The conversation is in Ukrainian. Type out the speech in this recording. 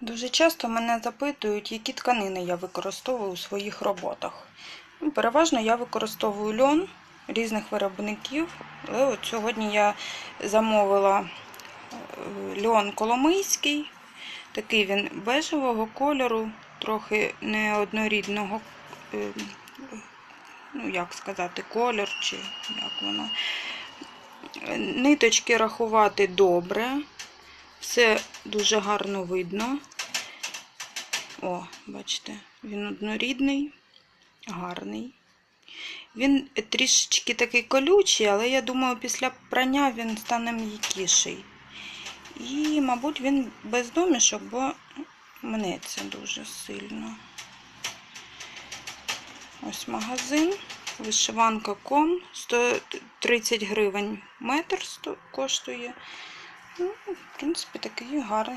Дуже часто мене запитують, які тканини я використовую у своїх роботах. Ну, Переважно я використовую льон різних виробників, але от сьогодні я замовила е, льон коломийський, такий він бежевого кольору, трохи неоднорідного, е, ну як сказати, кольор чи як воно. Ниточки рахувати добре. Все дуже гарно видно. О, бачите, він однорідний, гарний. Він трішечки такий колючий, але я думаю, після прання він стане м'якіший. І, мабуть, він без домішок, бо мнеться дуже сильно. Ось магазин. Вишиванка ком 130 гривень метр коштує. Ну, в принципі, такий гарний.